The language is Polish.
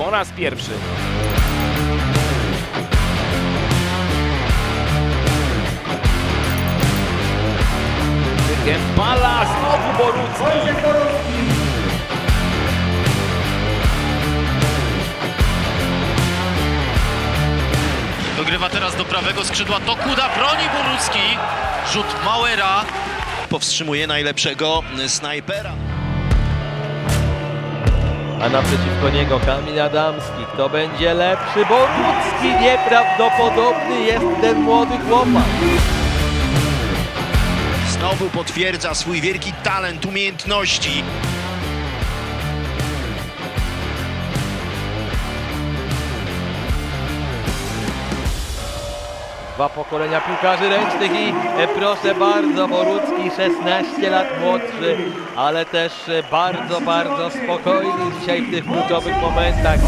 po raz pierwszy. Gembala, znowu Borucki. Dogrywa teraz do prawego skrzydła, to Kuda broni Borucki. Rzut Mauera. Powstrzymuje najlepszego snajpera. A naprzeciwko niego Kamil Adamski. Kto będzie lepszy? Borucki! Nieprawdopodobny jest ten młody chłopak. Znowu potwierdza swój wielki talent, umiejętności. Dwa pokolenia piłkarzy ręcznych i e, proszę bardzo, Borucki 16 lat młodszy, ale też e, bardzo, bardzo spokojny dzisiaj w tych kluczowych momentach.